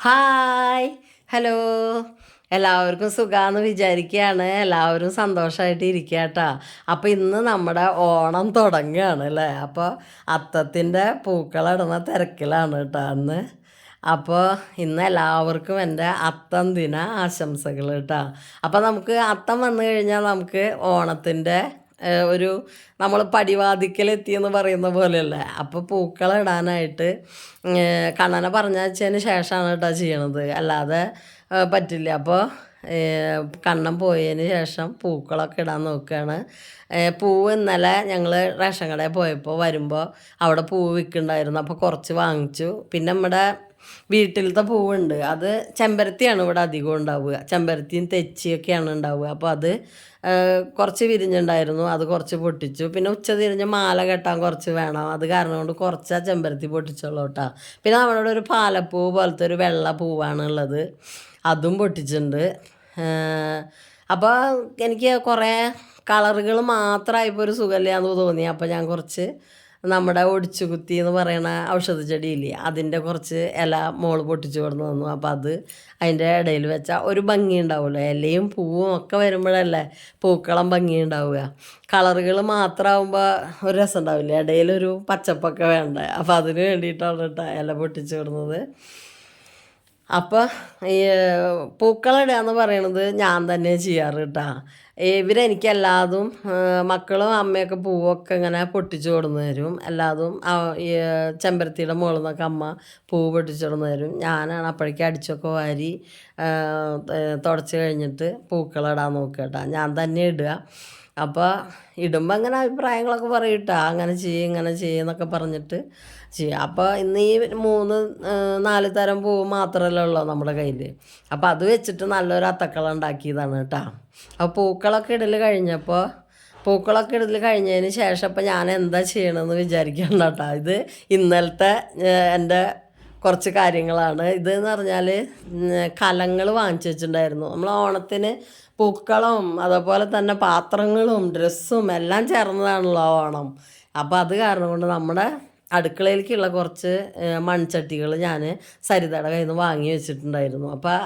Hi hello എല്ലാവർക്കും സുഖമാണെന്ന് വിചാരിക്കുകയാണ് എല്ലാവരും സന്തോഷമായിട്ട് ഇരിക്കുക കേട്ടോ അപ്പോൾ ഇന്ന് നമ്മുടെ ഓണം തുടങ്ങുകയാണ് അല്ലേ അപ്പോൾ അത്തത്തിന്റെ പൂക്കളിടുന്ന തിരക്കിലാണ് കേട്ടോ അന്ന് അപ്പോൾ ഇന്ന് എല്ലാവർക്കും എന്റെ അത്തം ദിന ആശംസകൾ കേട്ടോ അപ്പോൾ നമുക്ക് അത്തം വന്നു കഴിഞ്ഞാൽ നമുക്ക് ഓണത്തിന്റെ ഒരു നമ്മൾ പടിവാതിക്കലെത്തിയെന്ന് പറയുന്ന പോലെയല്ലേ. അപ്പോൾ പൂക്കളിടാനായിട്ട് കണ്ണനെ പറഞ്ഞയച്ചതിന് ശേഷമാണ് കേട്ടോ ചെയ്യണത്. അല്ലാതെ പറ്റില്ല. അപ്പോൾ കണ്ണം പോയതിന് ശേഷം പൂക്കളൊക്കെ ഇടാൻ നോക്കുകയാണ് പൂവ് ഇന്നലെ ഞങ്ങൾ റേഷൻ കടയിൽ പോയപ്പോൾ വരുമ്പോൾ അവിടെ പൂവ് വിൽക്കുന്നുണ്ടായിരുന്നു. അപ്പോൾ കുറച്ച് വാങ്ങിച്ചു. പിന്നെ നമ്മുടെ വീട്ടിലത്തെ പൂവുണ്ട്. അത് ചെമ്പരത്തിയാണ് ഇവിടെ അധികം ഉണ്ടാവുക. ചെമ്പരത്തിയും തെച്ചിയൊക്കെയാണ് ഉണ്ടാവുക. അപ്പോൾ അത് കുറച്ച് വിരിഞ്ഞുണ്ടായിരുന്നു. അത് കുറച്ച് പൊട്ടിച്ചു. പിന്നെ ഉച്ച തിരിഞ്ഞ് മാല കെട്ടാൻ കുറച്ച് വേണം. അത് കാരണം കൊണ്ട് കുറച്ച് ചെമ്പരത്തി പൊട്ടിച്ചുള്ളൂ കേട്ടോ പിന്നെ നമ്മുടെ ഒരു പാലപ്പൂ പോലത്തെ ഒരു വെള്ള പൂവാണുള്ളത് അതും പൊട്ടിച്ചിട്ടുണ്ട്. അപ്പോൾ എനിക്ക് കുറേ കളറുകൾ മാത്രമായപ്പോൾ ഒരു സുഖമില്ലാന്ന് തോന്നി. അപ്പോൾ ഞാൻ കുറച്ച് നമ്മുടെ ഒടിച്ചു കുത്തി എന്ന് പറയുന്ന ഔഷധ ചെടിയില്ലേ അതിന്റെ കുറച്ച് ഇല മോൾ പൊട്ടിച്ചു കൊടുന്ന് തന്നു അപ്പോൾ അത് അതിന്റെ ഇടയിൽ വെച്ചാൽ ഒരു ഭംഗി ഉണ്ടാവുമല്ലോ. ഇലയും പൂവും ഒക്കെ വരുമ്പോഴല്ലേ പൂക്കളം ഭംഗി ഉണ്ടാവുക. കളറുകൾ മാത്രമാകുമ്പോൾ ഒരു രസം ഉണ്ടാവില്ല? ഇടയിലൊരു പച്ചപ്പൊക്കെ വേണ്ട. അപ്പോൾ അതിന് വേണ്ടിയിട്ടാണ് കേട്ടോ ഇല പൊട്ടിച്ചു കൊടുന്നത്. അപ്പോൾ ഈ പൂക്കളിടുക എന്ന് പറയണത് ഞാൻ തന്നെ ചെയ്യാറ് കേട്ടോ. ഇവരെനിക്ക് എല്ലാതും മക്കളും അമ്മയൊക്കെ പൂവൊക്കെ ഇങ്ങനെ പൊട്ടിച്ചു കൊടുന്ന് തരും. എല്ലാതും ചെമ്പരത്തിയുടെ മുകളിൽ നിന്നൊക്കെ അമ്മ പൂവ് പൊട്ടിച്ചു കൊടുന്ന് തരും. ഞാനാണ് അപ്പോഴേക്കും അടിച്ചൊക്കെ വാരി തുടച്ച് കഴിഞ്ഞിട്ട് പൂക്കളിടാൻ നോക്കുക കേട്ടോ. ഞാൻ തന്നെ ഇടുക. അപ്പോൾ ഇടുമ്പോൾ അങ്ങനെ അഭിപ്രായങ്ങളൊക്കെ പറയും കേട്ടോ. അങ്ങനെ ചെയ്യും ഇങ്ങനെ ചെയ്യുന്നൊക്കെ പറഞ്ഞിട്ട് ചെയ്യും അപ്പോൾ ഇന്ന് ഈ മൂന്ന് നാല് തരം പൂവ് മാത്രമല്ലേ ഉള്ളൂ നമ്മുടെ കയ്യിൽ അപ്പോൾ അത് വെച്ചിട്ട് നല്ലൊരു അത്തക്കള ഉണ്ടാക്കിയതാണ് കേട്ടോ. അപ്പോൾ പൂക്കളൊക്കെ ഇടൽ കഴിഞ്ഞപ്പോൾ പൂക്കളൊക്കെ ഇടൽ കഴിഞ്ഞതിന് ശേഷം അപ്പോൾ ഞാൻ എന്താ ചെയ്യണമെന്ന് വിചാരിക്കണ്ട കേട്ടോ. ഇത് ഇന്നലത്തെ എന്റെ കുറച്ച് കാര്യങ്ങളാണ്. ഇത് എന്ന് പറഞ്ഞാൽ കലങ്ങൾ വാങ്ങിച്ചു വെച്ചിട്ടുണ്ടായിരുന്നു. നമ്മൾ ഓണത്തിന് പൂക്കളും അതുപോലെ തന്നെ പാത്രങ്ങളും ഡ്രസ്സും എല്ലാം ചേർന്നതാണല്ലോ ഓണം. അപ്പോൾ അത് കാരണം കൊണ്ട് നമ്മുടെ അടുക്കളയിലേക്കുള്ള കുറച്ച് മൺചട്ടികൾ ഞാൻ സരിതയുടെ കയ്യിൽ നിന്ന് വാങ്ങി വെച്ചിട്ടുണ്ടായിരുന്നു. അപ്പോൾ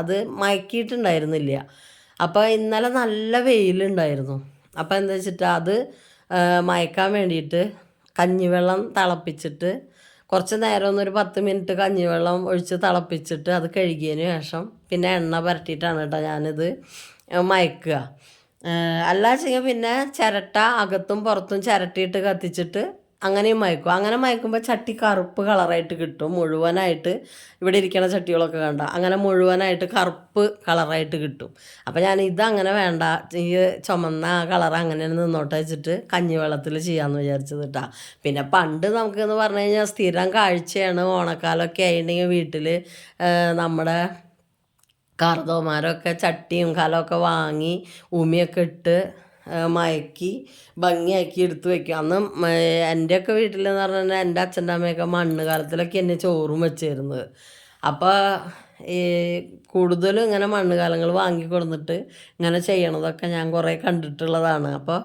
അത് മയക്കിയിട്ടുണ്ടായിരുന്നില്ല. അപ്പോൾ ഇന്നലെ നല്ല വെയിലുണ്ടായിരുന്നു. അപ്പോൾ എന്താ വെച്ചിട്ട് അത് മയക്കാൻ വേണ്ടിയിട്ട് കഞ്ഞിവെള്ളം തിളപ്പിച്ചിട്ട് കുറച്ച് നേരം ഒന്നൊരു പത്ത് മിനിറ്റ് കഞ്ഞിവെള്ളം ഒഴിച്ച് തിളപ്പിച്ചിട്ട് അത് കഴുകിയതിന് ശേഷം പിന്നെ എണ്ണ പുരട്ടിയിട്ടാണ് കേട്ടോ ഞാനിത് മയക്കുക. അല്ല വെച്ചെങ്കിൽ പിന്നെ ചിരട്ട അകത്തും പുറത്തും ചിരട്ടിയിട്ട് കത്തിച്ചിട്ട് അങ്ങനെയും മയക്കും. അങ്ങനെ മയക്കുമ്പോൾ ചട്ടി കറുപ്പ് കളറായിട്ട് കിട്ടും. മുഴുവനായിട്ട് ഇവിടെ ഇരിക്കുന്ന ചട്ടികളൊക്കെ കണ്ട. അങ്ങനെ മുഴുവനായിട്ട് കറുപ്പ് കളറായിട്ട് കിട്ടും. അപ്പോൾ ഞാൻ ഇത് അങ്ങനെ വേണ്ട. ഈ ചുമന്ന കളർ അങ്ങനെ നിന്നോട്ട് വെച്ചിട്ട് കഞ്ഞിവെള്ളത്തിൽ ചെയ്യാമെന്ന് വിചാരിച്ചത് കേട്ടോ പിന്നെ പണ്ട് നമുക്കെന്ന് പറഞ്ഞു കഴിഞ്ഞാൽ സ്ഥിരം കാഴ്ചയാണ് ഓണക്കാലമൊക്കെ ആയിട്ടുണ്ടെങ്കിൽ വീട്ടിൽ നമ്മുടെ കാർതോമാരൊക്കെ ചട്ടിയും കലമൊക്കെ വാങ്ങി ഉമിയൊക്കെ ഇട്ട് മയക്കി ഭംഗിയാക്കി എടുത്തു വെക്കും. അന്ന് എന്റെ എന്റെയൊക്കെ വീട്ടിലെന്ന് പറഞ്ഞാൽ എന്റെ അച്ഛന്റെ അമ്മയൊക്കെ മണ്ണ് കാലത്തിലൊക്കെ എന്നെ ചോറും വെച്ചിരുന്നത് അപ്പോൾ ഈ കൂടുതലും ഇങ്ങനെ മണ്ണ് കാലങ്ങൾ വാങ്ങി കൊടുത്തിട്ട് ഇങ്ങനെ ചെയ്യണതൊക്കെ ഞാൻ കുറേ കണ്ടിട്ടുള്ളതാണ്. അപ്പോൾ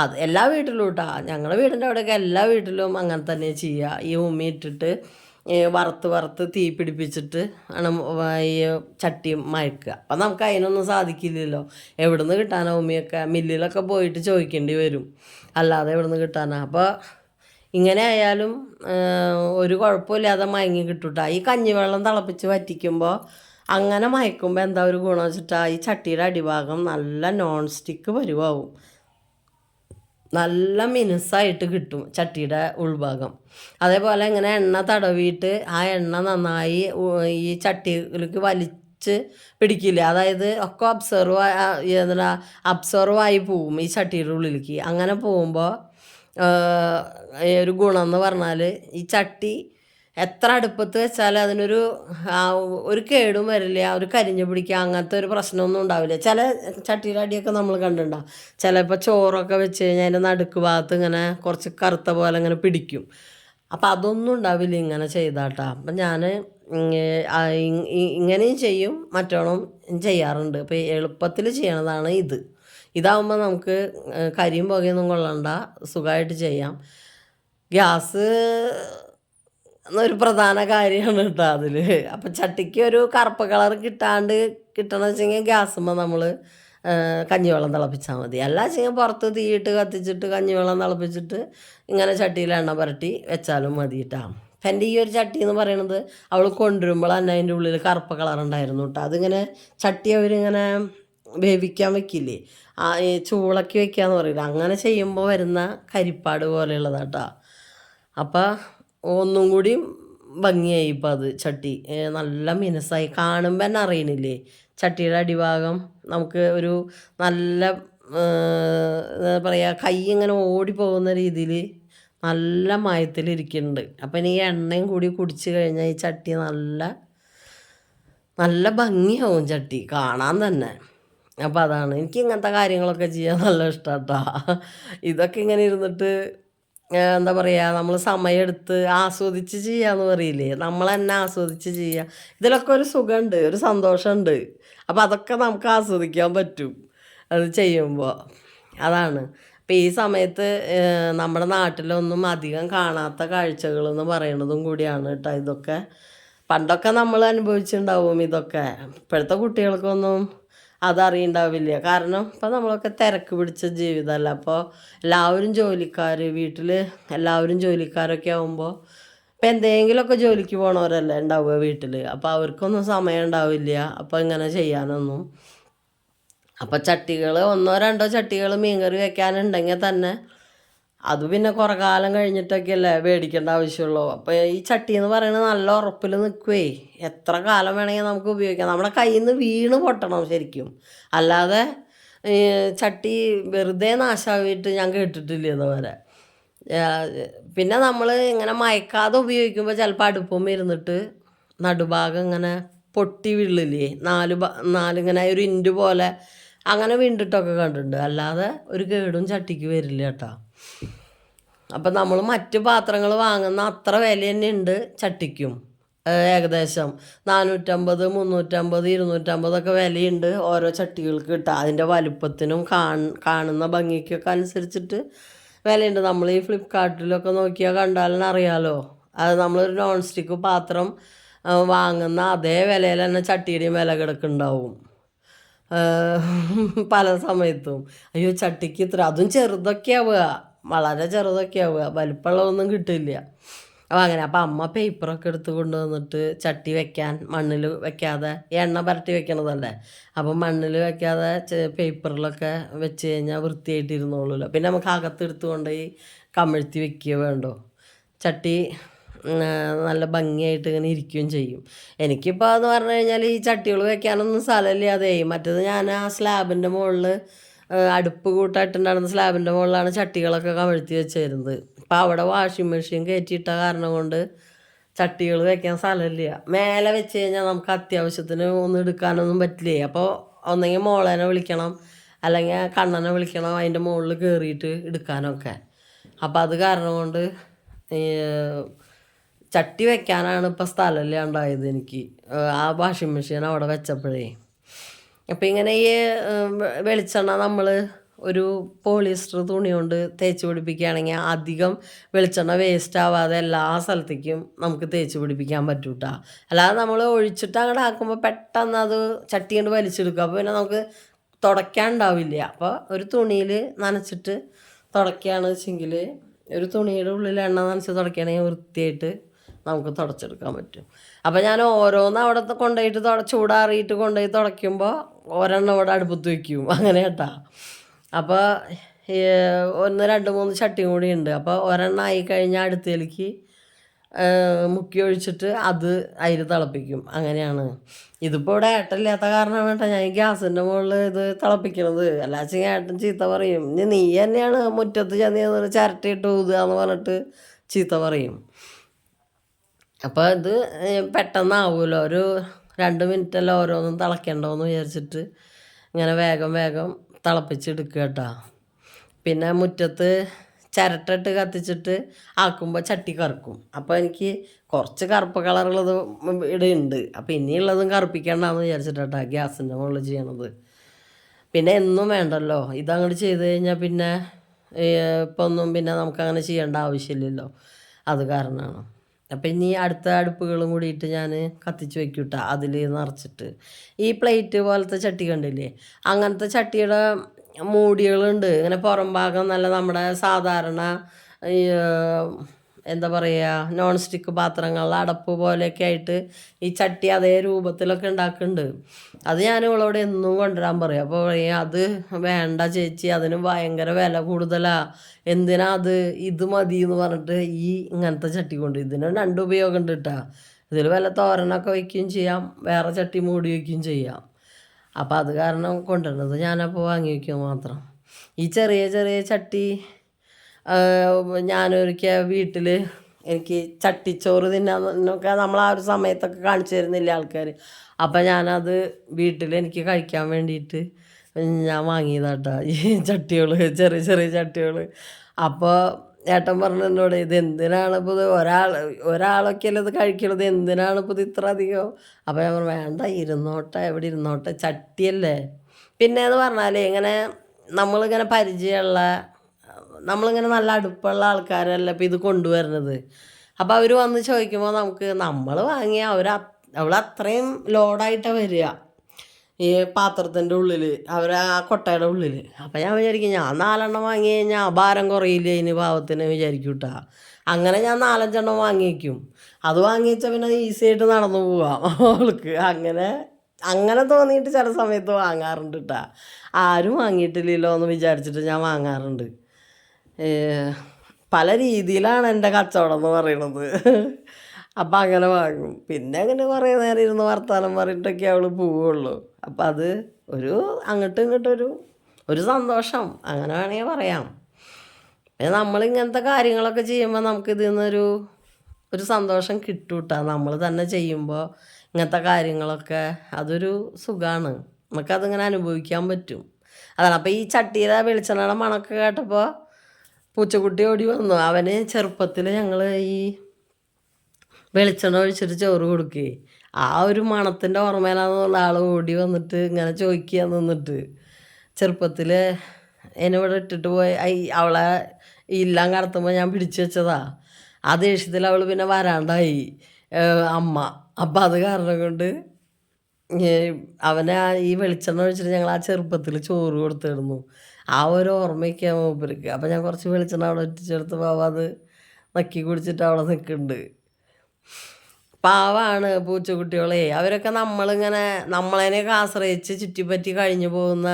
അത് എല്ലാ വീട്ടിലും കേട്ടോ ഞങ്ങളുടെ വീടിന്റെ അവിടെയൊക്കെ എല്ലാ വീട്ടിലും അങ്ങനെ തന്നെ ചെയ്യുക ഈ ഉമ്മി ഇട്ടിട്ട് വറുത്ത് വറുത്ത് തീ പിടിപ്പിച്ചിട്ട് ആണ് ഈ ചട്ടി മയക്കുക. അപ്പം നമുക്ക് അതിനൊന്നും സാധിക്കില്ലല്ലോ. എവിടെ നിന്ന് കിട്ടാനാ ഉമ്മിയൊക്കെ? മില്ലിലൊക്കെ പോയിട്ട് ചോദിക്കേണ്ടി വരും. അല്ലാതെ എവിടെ നിന്ന് കിട്ടാനാ? അപ്പോൾ ഇങ്ങനെ ആയാലും ഒരു കുഴപ്പമില്ലാതെ മയങ്ങി കിട്ടൂട്ടാ. ഈ കഞ്ഞിവെള്ളം തിളപ്പിച്ച് വറ്റിക്കുമ്പോൾ അങ്ങനെ മയക്കുമ്പോൾ എന്താ ഒരു ഗുണം വെച്ചിട്ടാ? ഈ ചട്ടിയുടെ അടിഭാഗം നല്ല നോൺ സ്റ്റിക്ക് പരുവാവും നല്ല മിനുസായിട്ട് കിട്ടും ചട്ടിയുടെ ഉൾഭാഗം. അതേപോലെ ഇങ്ങനെ എണ്ണ തടവിയിട്ട് ആ എണ്ണ നന്നായി ഈ ചട്ടിയിലേക്ക് വലിച്ച് പിടിക്കില്ല? അതായത് ഒക്കെ അബ്സർവ് എന്താ അബ്സർവ് ആയി പോവും ഈ ചട്ടിയുടെ ഉള്ളിലേക്ക്. അങ്ങനെ പോകുമ്പോൾ ഒരു ഗുണം എന്ന് പറഞ്ഞാൽ ഈ ചട്ടി എത്ര അടുപ്പത്ത് വെച്ചാൽ അതിനൊരു ഒരു കേടും വരില്ല ഒരു കരിഞ്ഞു പിടിക്കുക അങ്ങനത്തെ ഒരു പ്രശ്നമൊന്നും ഉണ്ടാവില്ല. ചില ചട്ടിയുടെ അടിയൊക്കെ നമ്മൾ കണ്ടിട്ടുണ്ടാവും ചിലപ്പോൾ ചോറൊക്കെ വെച്ച് കഴിഞ്ഞാൽ അതിന്റെ നടുക്ക് ഭാഗത്ത് ഇങ്ങനെ കുറച്ച് കറുത്ത പോലെ ഇങ്ങനെ പിടിക്കും. അപ്പം അതൊന്നും ഉണ്ടാവില്ല ഇങ്ങനെ ചെയ്താട്ടാ. അപ്പം ഞാൻ ഇങ്ങനെയും ചെയ്യും മറ്റോണം ചെയ്യാറുണ്ട്. അപ്പോൾ എളുപ്പത്തിൽ ചെയ്യണതാണ് ഇത്. ഇതാവുമ്പോൾ നമുക്ക് കരിയും പുകയൊന്നും കൊള്ളണ്ട സുഖമായിട്ട് ചെയ്യാം. ഗ്യാസ് ഒരു പ്രധാന കാര്യമാണ് കേട്ടോ അതിൽ അപ്പം ചട്ടിക്ക് ഒരു കറുപ്പ് കളർ കിട്ടാണ്ട് കിട്ടണമെന്ന് വെച്ചെങ്കിൽ ഗ്യാസുമ്പോൾ നമ്മൾ കഞ്ഞിവെള്ളം തിളപ്പിച്ചാൽ മതി. അല്ല വെച്ചെങ്കിൽ പുറത്ത് തീയിട്ട് കത്തിച്ചിട്ട് കഞ്ഞിവെള്ളം തിളപ്പിച്ചിട്ട് ഇങ്ങനെ ചട്ടിയിൽ എണ്ണ പുരട്ടി വെച്ചാലും മതി കേട്ടോ എന്റെ ഈ ഒരു ചട്ടി എന്ന് പറയണത് അവൾ കൊണ്ടുവരുമ്പോൾ തന്നെ അതിന്റെ ഉള്ളിൽ കറുപ്പ് കളർ ഉണ്ടായിരുന്നു കേട്ടോ അതിങ്ങനെ ചട്ടി അവരിങ്ങനെ വേവിക്കാൻ വെക്കില്ലേ? ആ ചൂളക്കി എന്ന് പറയില്ല? അങ്ങനെ ചെയ്യുമ്പോൾ വരുന്ന കരിപ്പാട് പോലെയുള്ളതാട്ടോ അപ്പം ഒന്നും കൂടി ഭംഗിയായി ഇപ്പം അത് ചട്ടി. നല്ല മിനുസായി. കാണുമ്പോൾ തന്നെ അറിയണില്ലേ? ചട്ടിയുടെ അടിഭാഗം നമുക്ക് ഒരു നല്ല എന്താ പറയുക കൈ ഇങ്ങനെ ഓടിപ്പോകുന്ന രീതിയിൽ നല്ല മയത്തിലിരിക്കുന്നുണ്ട് അപ്പം ഇനി എണ്ണയും കൂടി കുടിച്ച് കഴിഞ്ഞാൽ ഈ ചട്ടി നല്ല നല്ല ഭംഗിയാവും ചട്ടി. കാണാൻ തന്നെ. അപ്പം അതാണ്. എനിക്ക് ഇങ്ങനത്തെ കാര്യങ്ങളൊക്കെ ചെയ്യാൻ നല്ല ഇഷ്ടാട്ടാ. ഇതൊക്കെ ഇങ്ങനെ ഇരുന്നിട്ട് എന്താ പറയുക നമ്മൾ സമയമെടുത്ത് ആസ്വദിച്ച് ചെയ്യാന്ന് പറയില്ലേ? നമ്മൾ തന്നെ ആസ്വദിച്ച് ചെയ്യുക ഇതിലൊക്കെ ഒരു സുഖമുണ്ട് ഒരു സന്തോഷമുണ്ട് അപ്പം അതൊക്കെ നമുക്ക് ആസ്വദിക്കാൻ പറ്റും അത് ചെയ്യുമ്പോൾ അതാണ്. അപ്പം ഈ സമയത്ത് നമ്മുടെ നാട്ടിലൊന്നും അധികം കാണാത്ത കാഴ്ചകൾ എന്ന് പറയണതും കൂടിയാണ് കേട്ടോ ഇതൊക്കെ. പണ്ടൊക്കെ നമ്മൾ അനുഭവിച്ചിട്ടുണ്ടാവും ഇതൊക്കെ. ഇപ്പോഴത്തെ കുട്ടികൾക്കൊന്നും അതറിയണ്ടാവില്ല. കാരണം ഇപ്പം നമ്മളൊക്കെ തിരക്ക് പിടിച്ച ജീവിതമല്ല. അപ്പോൾ എല്ലാവരും ജോലിക്കാർ വീട്ടിൽ എല്ലാവരും ജോലിക്കാരൊക്കെ ആകുമ്പോൾ ഇപ്പം എന്തെങ്കിലുമൊക്കെ ജോലിക്ക് പോണവരല്ലേ ഉണ്ടാവുക വീട്ടിൽ. അപ്പോൾ അവർക്കൊന്നും സമയം ഉണ്ടാവില്ല. അപ്പോൾ ഇങ്ങനെ ചെയ്യാനൊന്നും. അപ്പോൾ ചട്ടികൾ ഒന്നോ രണ്ടോ ചട്ടികൾ മീൻകറി വെക്കാനുണ്ടെങ്കിൽ തന്നെ അത് പിന്നെ കുറേ കാലം കഴിഞ്ഞിട്ടൊക്കെയല്ലേ മേടിക്കേണ്ട ആവശ്യമുള്ളൂ. അപ്പോൾ ഈ ചട്ടി എന്ന് പറയുന്നത് നല്ല ഉറപ്പിൽ നിൽക്കുവേ എത്ര കാലം വേണമെങ്കിൽ നമുക്ക് ഉപയോഗിക്കാം. നമ്മുടെ കയ്യിൽ നിന്ന് വീണ് പൊട്ടണം ശരിക്കും. അല്ലാതെ ചട്ടി വെറുതെ നാശമായിട്ട് ഞാൻ കേട്ടിട്ടില്ല ഇതുവരെ. പിന്നെ നമ്മൾ ഇങ്ങനെ മയക്കാതെ ഉപയോഗിക്കുമ്പോൾ ചിലപ്പോൾ അടുപ്പം ഇരുന്നിട്ട് നടുഭാഗം ഇങ്ങനെ പൊട്ടി വീഴില്ലേ നാല് നാലിങ്ങനെ ഒരു ഇൻഡ് പോലെ അങ്ങനെ വീണ്ടിട്ടൊക്കെ കണ്ടിട്ടുണ്ട്. അല്ലാതെ ഒരു കേടും ചട്ടിക്ക് വരില്ല കേട്ടോ. അപ്പം നമ്മൾ മറ്റ് പാത്രങ്ങൾ വാങ്ങുന്ന അത്ര വില തന്നെ ഉണ്ട് ചട്ടിക്കും. ഏകദേശം നാനൂറ്റമ്പത് മുന്നൂറ്റമ്പത് ഇരുന്നൂറ്റമ്പതൊക്കെ വിലയുണ്ട് ഓരോ ചട്ടികൾക്ക് കിട്ടുക അതിന്റെ വലുപ്പത്തിനും കാണ് കാണുന്ന ഭംഗിക്കൊക്കെ അനുസരിച്ചിട്ട് വിലയുണ്ട്. നമ്മൾ ഈ ഫ്ലിപ്കാർട്ടിലൊക്കെ നോക്കിയാൽ കണ്ടാലും അറിയാലോ അത് നമ്മളൊരു നോൺ സ്റ്റിക്ക് പാത്രം വാങ്ങുന്ന അതേ വിലയിൽ തന്നെ ചട്ടിയുടെയും വില കിടക്കുന്നുണ്ടാവും. പല സമയത്തും. അയ്യോ ചട്ടിക്ക് ഇത്ര അതും ചെറുതൊക്കെ ആവുക. വളരെ ചെറുതൊക്കെ ആവുക. വലിപ്പമുള്ളതൊന്നും കിട്ടില്ല. അപ്പോൾ അങ്ങനെ അപ്പോൾ അമ്മ പേപ്പറൊക്കെ എടുത്ത് കൊണ്ടുവന്നിട്ട് ചട്ടി വെക്കാൻ മണ്ണിൽ വെക്കാതെ എണ്ണ പരട്ടി വെക്കണതല്ലേ? അപ്പം മണ്ണിൽ വെക്കാതെ പേപ്പറിലൊക്കെ വെച്ച് കഴിഞ്ഞാൽ വൃത്തിയായിട്ടിരുന്നോളൂല്ലോ. പിന്നെ നമുക്ക് അകത്തെടുത്ത് കൊണ്ടുപോയി കമിഴ്ത്തി വെക്കുക വേണ്ടോ? ചട്ടി നല്ല ഭംഗിയായിട്ട് ഇങ്ങനെ ഇരിക്കുകയും ചെയ്യും. എനിക്കിപ്പോൾ എന്ന് പറഞ്ഞു കഴിഞ്ഞാൽ ഈ ചട്ടികൾ വെക്കാനൊന്നും സ്ഥലമില്ലാതെ മറ്റേത് ഞാൻ ആ സ്ലാബിന്റെ മുകളിൽ അടുപ്പ് കൂട്ടായിട്ടുണ്ടായിരുന്ന സ്ലാബിന്റെ മുകളിലാണ് ചട്ടികളൊക്കെ കവഴ്ത്തി വെച്ചിരുന്നത്. അപ്പോൾ അവിടെ വാഷിംഗ് മെഷീൻ കയറ്റിയിട്ട കാരണം കൊണ്ട് ചട്ടികൾ വെക്കാൻ സ്ഥലമില്ല. മേലെ വെച്ച് കഴിഞ്ഞാൽ നമുക്ക് അത്യാവശ്യത്തിന് ഒന്നും എടുക്കാനൊന്നും പറ്റില്ലേ? അപ്പോൾ ഒന്നെങ്കിൽ മോളേനെ വിളിക്കണം അല്ലെങ്കിൽ കണ്ണനെ വിളിക്കണം അതിന്റെ മുകളിൽ കയറിയിട്ട് എടുക്കാനൊക്കെ. അപ്പോൾ അത് കാരണം കൊണ്ട് ചട്ടി വെക്കാനാണ് ഇപ്പോൾ സ്ഥലമില്ലാണ്ടായത് എനിക്ക്. ആ വാഷിംഗ് മെഷീൻ അവിടെ വെച്ചപ്പോഴേ. അപ്പം ഇങ്ങനെ ഈ വെളിച്ചെണ്ണ നമ്മൾ ഒരു പോളിസ്റ്റർ തുണി കൊണ്ട് തേച്ച് പിടിപ്പിക്കുകയാണെങ്കിൽ അധികം വെളിച്ചെണ്ണ വേസ്റ്റ് ആവാതെ എല്ലാ സ്ഥലത്തേക്കും നമുക്ക് തേച്ച് പിടിപ്പിക്കാൻ പറ്റും കേട്ടോ അല്ലാതെ നമ്മൾ ഒഴിച്ചിട്ട് അങ്ങോട്ട് ആക്കുമ്പോൾ പെട്ടെന്ന് അത് ചട്ടി കൊണ്ട് വലിച്ചെടുക്കും. അപ്പോൾ പിന്നെ നമുക്ക് തുടയ്ക്കാൻ ഉണ്ടാവില്ല. അപ്പോൾ ഒരു തുണിയിൽ നനച്ചിട്ട് തുടയ്ക്കുകയാണ് വെച്ചെങ്കിൽ ഒരു തുണിയുടെ ഉള്ളിൽ എണ്ണ നനച്ച് തുടയ്ക്കുകയാണെങ്കിൽ വൃത്തിയായിട്ട് നമുക്ക് തുടച്ചെടുക്കാൻ പറ്റും. അപ്പോൾ ഞാൻ ഓരോന്ന് അവിടെ കൊണ്ടുപോയിട്ട് തുട ചൂടാറിയിട്ട് കൊണ്ടുപോയി തുടയ്ക്കുമ്പോൾ ഒരെണ്ണം ഇവിടെ അടുപ്പത്ത് വയ്ക്കും അങ്ങനെ കേട്ടാ. അപ്പോൾ ഒന്ന് രണ്ട് മൂന്ന് ചട്ടിയും കൂടി ഉണ്ട്. അപ്പോൾ ഒരെണ്ണം ആയി കഴിഞ്ഞാൽ അടുത്തേക്ക് മുക്കി ഒഴിച്ചിട്ട് അത് അതിൽ തിളപ്പിക്കും. അങ്ങനെയാണ്. ഇതിപ്പോൾ ഇവിടെ ഏട്ടനില്ലാത്ത കാരണം വേണ്ട. ഞാൻ ഗ്യാസിന്റെ മുകളിൽ ഇത് തിളപ്പിക്കണത്. അല്ലാച്ചും ഏട്ടൻ ചീത്ത പറയും. നീ തന്നെയാണ് മുറ്റത്ത് ചെന്ന് ചിരട്ടിയിട്ട് ഊതുക എന്ന് പറഞ്ഞിട്ട് ചീത്ത പറയും. അപ്പോൾ ഇത് പെട്ടെന്നാവൂലോ. ഒരു രണ്ട് മിനിറ്റല്ല ഓരോന്നും തിളയ്ക്കണ്ടോന്ന് വിചാരിച്ചിട്ട് ഇങ്ങനെ വേഗം വേഗം തിളപ്പിച്ചെടുക്കുക കേട്ടോ. പിന്നെ മുറ്റത്ത് ചിരട്ടിട്ട് കത്തിച്ചിട്ട് ആക്കുമ്പോൾ ചട്ടി കറുക്കും. അപ്പോൾ എനിക്ക് കുറച്ച് കറുപ്പ് കളറുള്ളത് ഇവിടെ ഉണ്ട്. അപ്പോൾ ഇനിയുള്ളതും കറുപ്പിക്കണ്ടെന്ന് വിചാരിച്ചിട്ടാ ഗ്യാസിന്റെ മുകളിൽ ചെയ്യണത്. പിന്നെ എന്നും വേണ്ടല്ലോ. ഇതങ്ങോട്ട് ചെയ്ത് കഴിഞ്ഞാൽ പിന്നെ ഇപ്പം ഒന്നും പിന്നെ നമുക്കങ്ങനെ ചെയ്യേണ്ട ആവശ്യമില്ലല്ലോ. അത് കാരണമാണ്. അപ്പം ഇനി അടുത്ത അടുപ്പുകളും കൂടിയിട്ട് ഞാൻ കത്തിച്ച് വെക്കൂട്ട അതിൽ നിറച്ചിട്ട്. ഈ പ്ലേറ്റ് പോലത്തെ ചട്ടി കണ്ടില്ലേ? അങ്ങനത്തെ ചട്ടിയുടെ മൂടികളുണ്ട്. ഇങ്ങനെ പുറം ഭാഗം നല്ല നമ്മുടെ സാധാരണ എന്താ പറയുക നോൺ സ്റ്റിക്ക് പാത്രങ്ങൾ അടപ്പ് പോലെയൊക്കെ ആയിട്ട് ഈ ചട്ടി അതേ രൂപത്തിലൊക്കെ ഉണ്ടാക്കുന്നുണ്ട് അത് ഞാൻ ഇവളോട് എന്നും കൊണ്ടുവരാൻ പറയും. അപ്പോൾ പറയും അത് വേണ്ട ചേച്ചി അതിന് ഭയങ്കര വില കൂടുതലാണ് എന്തിനാ അത് ഇത് മതി എന്ന് പറഞ്ഞിട്ട് ഈ ഇങ്ങനത്തെ ചട്ടി കൊണ്ട് ഇതിന് രണ്ട് ഉപയോഗം ഉണ്ട് കേട്ടോ ഇതിൽ വല്ല തോരനൊക്കെ വയ്ക്കുകയും ചെയ്യാം വേറെ ചട്ടി മൂടി വയ്ക്കുകയും ചെയ്യാം. അപ്പോൾ അത് കാരണം കൊണ്ടുവരുന്നത് ഞാനപ്പോൾ വാങ്ങി വയ്ക്കുക മാത്രം. ഈ ചെറിയ ചെറിയ ചട്ടി ഞാനൊരിക്കൽ വീട്ടിൽ എനിക്ക് ചട്ടിച്ചോറ് തിന്നാന്നൊക്കെ നമ്മൾ ആ ഒരു സമയത്തൊക്കെ കാണിച്ചു തരുന്നില്ല ആൾക്കാർ അപ്പം ഞാനത് വീട്ടിൽ എനിക്ക് കഴിക്കാൻ വേണ്ടിയിട്ട് ഞാൻ വാങ്ങിയതാട്ടാ ഈ ചട്ടികൾ ചെറിയ ചെറിയ ചട്ടികൾ അപ്പോൾ ഏട്ടൻ പറഞ്ഞു എന്നോട് ഇത് എന്തിനാണ് ഇപ്പോൾ ഇത്? ഒരാൾ ഒരാളൊക്കെയല്ലേ ഇത് കഴിക്കണത്? എന്തിനാണ് ഇപ്പോൾ ഇത് ഇത്ര അധികം? അപ്പോൾ ഞാൻ പറഞ്ഞു വേണ്ട ഇരുന്നോട്ടെ എവിടെ ഇരുന്നോട്ടെ ചട്ടിയല്ലേ. പിന്നെ എന്ന് പറഞ്ഞാൽ ഇങ്ങനെ നമ്മളിങ്ങനെ പരിചയമുള്ള നമ്മളിങ്ങനെ നല്ല അടുപ്പുള്ള ആൾക്കാരല്ല ഇപ്പം ഇത് കൊണ്ടുവരുന്നത്. അപ്പോൾ അവർ വന്ന് ചോദിക്കുമ്പോൾ നമുക്ക് നമ്മൾ വാങ്ങിയ അവർ അവൾ അത്രയും ലോഡായിട്ടാണ് വരിക. ഈ പാത്രത്തിന്റെ ഉള്ളിൽ അവർ ആ കൊട്ടയുടെ ഉള്ളിൽ അപ്പം ഞാൻ വിചാരിക്കും ഞാൻ നാലെണ്ണം വാങ്ങി കഴിഞ്ഞാൽ ഭാരം കുറയില്ല ഇനി പാവത്തിന് വിചാരിക്കും അങ്ങനെ ഞാൻ നാലഞ്ചെണ്ണം വാങ്ങിക്കും. അത് വാങ്ങിച്ചാൽ പിന്നെ ഈസി ആയിട്ട് നടന്നു പോവാം അവൾക്ക്. അങ്ങനെ അങ്ങനെ തോന്നിയിട്ട് ചില സമയത്ത് വാങ്ങാറുണ്ട് കേട്ടോ ആരും വാങ്ങിയിട്ടില്ലല്ലോ എന്ന് വിചാരിച്ചിട്ട് ഞാൻ വാങ്ങാറുണ്ട്. പല രീതിയിലാണ് എന്റെ കച്ചവടം എന്ന് പറയണത് അപ്പം അങ്ങനെ വാങ്ങും. പിന്നെ അങ്ങനെ കുറേ നേരം ഇരുന്ന് വർത്താനം പറഞ്ഞിട്ടൊക്കെ അവൾ പോവുള്ളൂ. അപ്പം അത് ഒരു അങ്ങോട്ടും ഇങ്ങോട്ടും ഒരു ഒരു സന്തോഷം. അങ്ങനെ വേണമെങ്കിൽ പറയാം. പിന്നെ നമ്മളിങ്ങനത്തെ കാര്യങ്ങളൊക്കെ ചെയ്യുമ്പോൾ നമുക്കിതിൽ നിന്നൊരു ഒരു സന്തോഷം കിട്ടും കേട്ടോ നമ്മൾ തന്നെ ചെയ്യുമ്പോൾ ഇങ്ങനത്തെ കാര്യങ്ങളൊക്കെ അതൊരു സുഖമാണ് നമുക്കതിങ്ങനെ അനുഭവിക്കാൻ പറ്റും. അതാണ്. അപ്പോൾ ഈ ചട്ടിയുടെ വെളിച്ചെണ്ണയുടെ മണമൊക്കെ കേട്ടപ്പോൾ പൂച്ചക്കുട്ടി ഓടി വന്നു. അവന് ചെറുപ്പത്തിൽ ഞങ്ങൾ ഈ വെളിച്ചെണ്ണ ഒഴിച്ചിട്ട് ചോറ് കൊടുക്കുകയെ ആ ഒരു മണത്തിന്റെ ഓർമ്മയിലാണെന്നുള്ള ആൾ ഓടി വന്നിട്ട് ഇങ്ങനെ ചോദിക്കുക നിന്നിട്ട്. ചെറുപ്പത്തിൽ എന്നെ ഇവിടെ ഇട്ടിട്ട് പോയി. അവളെ ഇല്ലാൻ കടത്തുമ്പോൾ ഞാൻ പിടിച്ചു വെച്ചതാ. ആ ദേഷ്യത്തിൽ അവൾ പിന്നെ വരാണ്ടായി. അമ്മ. അപ്പം അത് കാരണം കൊണ്ട് അവനെ ആ ഈ വെളിച്ചെണ്ണ ഒഴിച്ചിട്ട് ഞങ്ങൾ ആ ചെറുപ്പത്തിൽ ചോറ് കൊടുത്തിരുന്നു. ആ ഒരു ഓർമ്മയ്ക്കാ മൂപ്പർക്ക് അപ്പം ഞാൻ കുറച്ച് വെളിച്ചെണ്ണ അവിടെ ഒറ്റിച്ചെടുത്ത് പാവ അത് നക്കി കുടിച്ചിട്ട് അവിടെ നിൽക്കുന്നുണ്ട് പാവാണ് പൂച്ചക്കുട്ടികളെ. അവരൊക്കെ നമ്മളിങ്ങനെ നമ്മളതിനെയൊക്കെ ആശ്രയിച്ച് ചുറ്റിപ്പറ്റി കഴിഞ്ഞു പോകുന്ന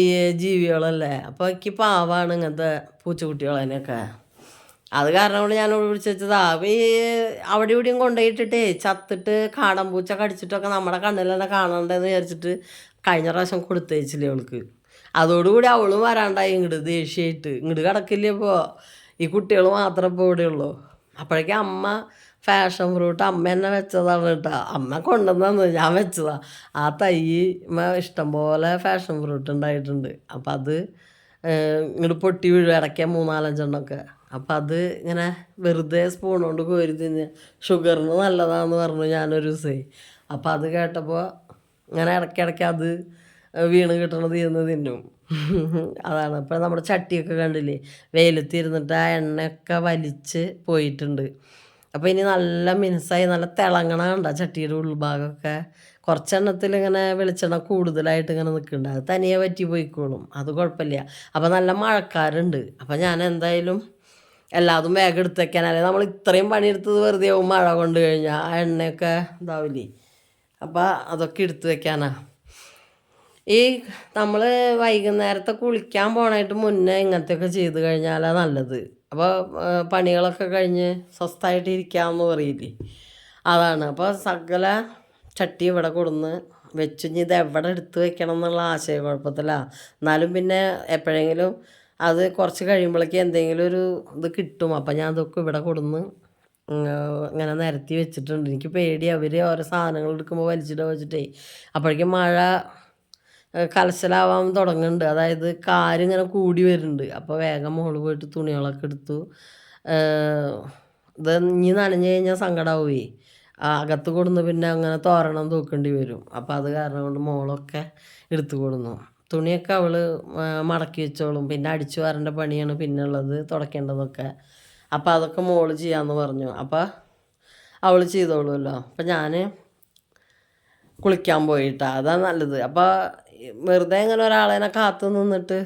ഈ ജീവികളല്ലേ. അപ്പോൾ എനിക്ക് പാവാണ് ഇങ്ങനത്തെ പൂച്ചക്കുട്ടികളതിനൊക്കെ അത് കാരണമാണ് ഞാൻ വിളിച്ചു വെച്ചതാ. ഈ അവിടെ ഇവിടെയും കൊണ്ടുപോയിട്ടിട്ടേ ചത്തിട്ട് കാടം പൂച്ച കടിച്ചിട്ടൊക്കെ നമ്മുടെ കണ്ണിൽ തന്നെ കാണണ്ടെന്ന് വിചാരിച്ചിട്ട് കഴിഞ്ഞ പ്രാവശ്യം കൊടുത്തയച്ചില്ലേ അവൾക്ക്. അതോടുകൂടി അവളും വരാണ്ടായി ഇങ്ങോട്ട് ദേഷ്യമായിട്ട്. ഇങ്ങോട്ട് കിടക്കില്ല ഇപ്പോൾ ഈ കുട്ടികൾ മാത്രമേ ഇപ്പോൾ ഇവിടെ ഉള്ളൂ അപ്പോഴേക്കും അമ്മ ഫാഷൻ ഫ്രൂട്ട് അമ്മ എന്നെ വെച്ചതാണ് കേട്ടോ. അമ്മ കൊണ്ടുവന്നു ഞാൻ വെച്ചതാ. ആ തൈ ഇഷ്ടംപോലെ ഫാഷൻ ഫ്രൂട്ട് ഉണ്ടായിട്ടുണ്ട്. അപ്പം അത് ഇങ്ങോട്ട് പൊട്ടി വീഴും. ഇടയ്ക്ക് മൂന്നാലഞ്ചെണ്ണമൊക്കെ. അപ്പം അത് ഇങ്ങനെ വെറുതെ സ്പൂൺ കൊണ്ട് കോരി തിന്ന്. ഷുഗറിന് നല്ലതാണെന്ന് പറഞ്ഞു ഞാനൊരു ദിവസമേ അപ്പം അത് കേട്ടപ്പോൾ ഇങ്ങനെ ഇടയ്ക്കിടയ്ക്ക് അത് വീണ് കിട്ടണത് ഇരുന്ന് തിന്നും. അതാണ്. അപ്പം നമ്മുടെ ചട്ടിയൊക്കെ കണ്ടില്ലേ? വെയിലത്ത് ഇരുന്നിട്ട് ആ എണ്ണയൊക്കെ വലിച്ച് പോയിട്ടുണ്ട്. അപ്പോൾ ഇനി നല്ല മിനുസായി നല്ല തിളങ്ങണ കണ്ട ചട്ടിയുടെ ഉൾഭാഗമൊക്കെ. കുറച്ചെണ്ണത്തിൽ ഇങ്ങനെ വെളിച്ചെണ്ണ കൂടുതലായിട്ട് ഇങ്ങനെ നിൽക്കുന്നുണ്ട് അത് തനിയെ പറ്റി പോയിക്കോളും. അത് കുഴപ്പമില്ല. അപ്പോൾ നല്ല മഴക്കാരുണ്ട്. അപ്പോൾ ഞാൻ എന്തായാലും എല്ലാതും വേഗം എടുത്ത് വെക്കാൻ. അല്ലെങ്കിൽ നമ്മൾ ഇത്രയും പണിയെടുത്തത് വെറുതെ ആവും മഴ കൊണ്ട് കഴിഞ്ഞാൽ ആ എണ്ണയൊക്കെ ഇതാവില്ലേ? അപ്പോൾ അതൊക്കെ എടുത്തു വെക്കാനാ. ഈ നമ്മൾ വൈകുന്നേരത്തെ കുളിക്കാൻ പോണായിട്ട് മുന്നേ ഇങ്ങനത്തെയൊക്കെ ചെയ്ത് കഴിഞ്ഞാലാണ് നല്ലത്. അപ്പോൾ പണികളൊക്കെ കഴിഞ്ഞ് സ്വസ്ഥമായിട്ട് ഇരിക്കാമെന്ന് പറയില്ലേ? അതാണ്. അപ്പോൾ സകല ചട്ടി ഇവിടെ കൊടുന്ന് വെച്ചു ഇനി ഇത് എവിടെ എടുത്ത് വെക്കണം എന്നുള്ള ആശയക്കുഴപ്പത്തിലാണ് എന്നാലും പിന്നെ എപ്പോഴെങ്കിലും അത് കുറച്ച് കഴിയുമ്പോഴേക്ക് എന്തെങ്കിലും ഒരു ഇത് കിട്ടും. അപ്പം ഞാൻ അതൊക്കെ ഇവിടെ കൊടുന്ന് ഇങ്ങനെ നിരത്തി വെച്ചിട്ടുണ്ട്. എനിക്ക് പേടി. അവർ ഓരോ സാധനങ്ങൾ എടുക്കുമ്പോൾ വലിച്ചിട്ട് വെച്ചിട്ടേ. അപ്പോഴേക്കും മഴ കലശലാവാൻ തുടങ്ങുന്നുണ്ട്. അതായത് കാരിങ്ങനെ കൂടി വരുന്നുണ്ട്. അപ്പോൾ വേഗം മോൾ പോയിട്ട് തുണികളൊക്കെ എടുത്തു. ഇത് ഇനി നനഞ്ഞു കഴിഞ്ഞാൽ സങ്കടമാവുമേ അകത്ത് കൊടുന്ന് പിന്നെ അങ്ങനെ തോരണം തൂക്കേണ്ടി വരും. അപ്പോൾ അത് കാരണം കൊണ്ട് മോളൊക്കെ എടുത്തു കൊടുന്നു. തുണിയൊക്കെ അവൾ മടക്കി വെച്ചോളും. പിന്നെ അടിച്ചു വാരേണ്ട പണിയാണ് പിന്നെ ഉള്ളത് തുടക്കേണ്ടതൊക്കെ. അപ്പോൾ അതൊക്കെ മോൾ ചെയ്യാമെന്ന് പറഞ്ഞു. അപ്പോൾ അവൾ ചെയ്തോളുമല്ലോ അപ്പം ഞാൻ കുളിക്കാൻ പോയിട്ടാ. അതാണ് നല്ലത്. അപ്പോൾ വെറുതെ ഇങ്ങനെ ഒരാളെനെ കാത്തു നിന്നിട്ട്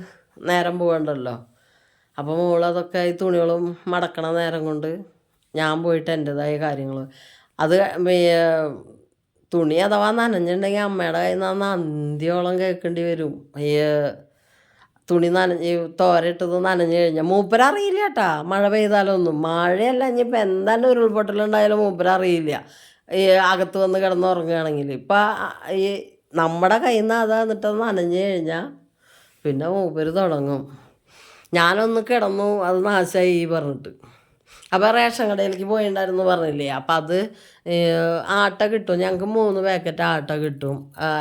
നേരം പോകണ്ടല്ലോ. അപ്പോൾ മോളതൊക്കെ ഈ തുണികളും മടക്കണ നേരം കൊണ്ട് ഞാൻ പോയിട്ട് എന്റെതായ കാര്യങ്ങൾ അത് തുണി അഥവാ നനഞ്ഞിട്ടുണ്ടെങ്കിൽ അമ്മയുടെ കയ്യിൽ നിന്ന് അന്ത്യോളം കേൾക്കേണ്ടി വരും. ഈ തുണി നനഞ്ഞ് തോരയിട്ടത് നനഞ്ഞു കഴിഞ്ഞാൽ മൂപ്പരറിയില്ല കേട്ടാ. മഴ പെയ്താലൊന്നും. മഴയല്ല ഇനിയിപ്പോൾ എന്തായാലും ഉരുൾപൊട്ടലുണ്ടായാലും മൂപ്പരറിയില്ല. ഈ അകത്ത് വന്ന് കിടന്നുറങ്ങുകയാണെങ്കിൽ ഇപ്പം ഈ നമ്മുടെ കയ്യിൽ നിന്ന് അത് എന്നിട്ട് നനഞ്ഞു കഴിഞ്ഞാൽ പിന്നെ മൂപ്പര് തുടങ്ങും. ഞാനൊന്ന് കിടന്നു അത് നാശമായി പറഞ്ഞിട്ട്. അപ്പോൾ റേഷൻ കടയിലേക്ക് പോയിണ്ടായിരുന്നു പറഞ്ഞില്ലേ? അപ്പം അത് ആട്ട കിട്ടും. ഞങ്ങൾക്ക് മൂന്ന് പാക്കറ്റ് ആട്ട കിട്ടും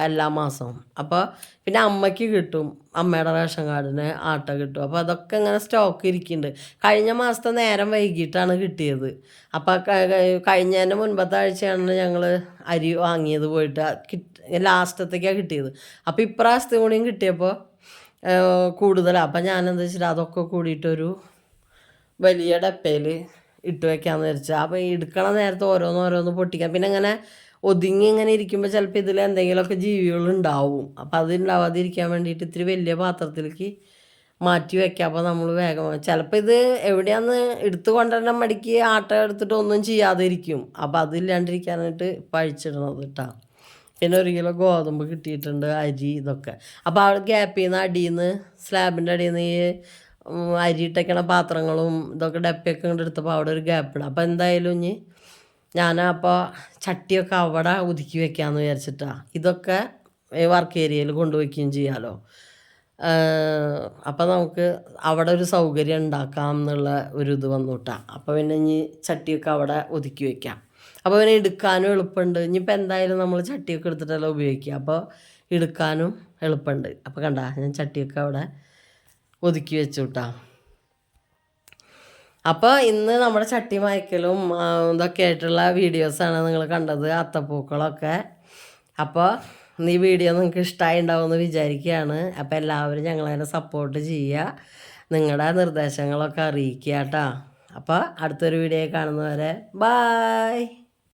എല്ലാ മാസവും അപ്പോൾ പിന്നെ അമ്മയ്ക്ക് കിട്ടും. അമ്മയുടെ റേഷൻ കാർഡിന് ആട്ട കിട്ടും. അപ്പോൾ അതൊക്കെ ഇങ്ങനെ സ്റ്റോക്ക് ഇരിക്കുന്നുണ്ട് കഴിഞ്ഞ മാസത്തെ നേരം വൈകിട്ടാണ് കിട്ടിയത്. അപ്പോൾ കഴിഞ്ഞതിന്റെ മുൻപത്തെ ആഴ്ചയാണ് ഞങ്ങൾ അരി വാങ്ങിയത് പോയിട്ട്. കിട്ട് ലാസ്റ്റത്തേക്കാണ് കിട്ടിയത്. അപ്പോൾ ഇപ്രാവശ്യത്തെ കൂടിയും കിട്ടിയപ്പോൾ കൂടുതലാണ് അപ്പം ഞാൻ എന്താ വെച്ചിട്ട് അതൊക്കെ കൂടിയിട്ടൊരു വലിയ ഡപ്പയിൽ ഇട്ട് വെക്കാമെന്ന് വിചാരിച്ചാൽ അപ്പോൾ ഈ എടുക്കണ നേരത്തെ ഓരോന്ന് ഓരോന്ന് പൊട്ടിക്കാം. പിന്നെ അങ്ങനെ ഒതുങ്ങി ഇങ്ങനെ ഇരിക്കുമ്പോൾ ചിലപ്പോൾ ഇതിൽ എന്തെങ്കിലുമൊക്കെ ജീവികളുണ്ടാവും. അപ്പം അപ്പോൾ അത് ഉണ്ടാവാതിരിക്കാൻ വേണ്ടിയിട്ട് ഇത്തിരി വലിയ പാത്രത്തിലേക്ക് മാറ്റി വെക്കാം. അപ്പോൾ നമ്മൾ വേഗം ചിലപ്പോൾ ഇത് എവിടെയാന്ന് എടുത്തു കൊണ്ടുവരണം മടിക്ക് ആട്ട എടുത്തിട്ട് ഒന്നും ചെയ്യാതെ ഇരിക്കും അപ്പോൾ അതില്ലാണ്ടിരിക്കാനായിട്ട് പഴിച്ചിടണത് കേട്ടോ പിന്നെ ഒരു കിലോ ഗോതമ്പ് കിട്ടിയിട്ടുണ്ട് അരി ഇതൊക്കെ. അപ്പോൾ ആൾ ഗ്യാപ്പിൽ നിന്ന് അടിയിൽ നിന്ന് സ്ലാബിന്റെ അടിയിൽ നിന്ന് ഈ ഉം, അരി പാത്രങ്ങളും ഇതൊക്കെ ഡപ്പിയൊക്കെ എടുത്തപ്പോൾ അവിടെ ഒരു ഗ്യാപ്പിടാം അപ്പോൾ എന്തായാലും ഇനി ഞാൻ ചട്ടിയൊക്കെ അവിടെ ഒതുക്കി വെക്കാമെന്ന് വിചാരിച്ചിട്ടാണ് ഇതൊക്കെ വർക്ക് ഏരിയയിൽ കൊണ്ടുവയ്ക്കുകയും ചെയ്യാമല്ലോ അപ്പോൾ നമുക്ക് അവിടെ ഒരു സൗകര്യം ഉണ്ടാക്കാം എന്നുള്ള ഒരു ഇത് വന്നു കേട്ടാ അപ്പോൾ പിന്നെ ഇനി ചട്ടിയൊക്കെ അവിടെ ഒതുക്കി വെക്കാം. അപ്പോൾ പിന്നെ എടുക്കാനും എളുപ്പമുണ്ട് ഇനിയിപ്പോൾ എന്തായാലും നമ്മൾ ചട്ടിയൊക്കെ എടുത്തിട്ടല്ല ഉപയോഗിക്കുക അപ്പോൾ എടുക്കാനും എളുപ്പമുണ്ട് അപ്പോൾ കണ്ട ഞാൻ ചട്ടിയൊക്കെ അവിടെ ഒതുക്കി വെച്ചു കേട്ടാ അപ്പോൾ ഇന്ന് നമ്മുടെ ചട്ടി മയക്കലും ഇതൊക്കെ ആയിട്ടുള്ള വീഡിയോസാണ് നിങ്ങൾ കണ്ടത് അത്തപ്പൂക്കളൊക്കെ. അപ്പോൾ ഈ വീഡിയോ നിങ്ങൾക്ക് ഇഷ്ടമായി ഉണ്ടാവുമെന്ന് വിചാരിക്കുകയാണ്. അപ്പോൾ എല്ലാവരും ഞങ്ങളതിനെ സപ്പോർട്ട് ചെയ്യുക. നിങ്ങളുടെ നിർദ്ദേശങ്ങളൊക്കെ അറിയിക്കുക കേട്ടോ. അപ്പോൾ അടുത്തൊരു വീഡിയോ കാണുന്നവരെ ബായ്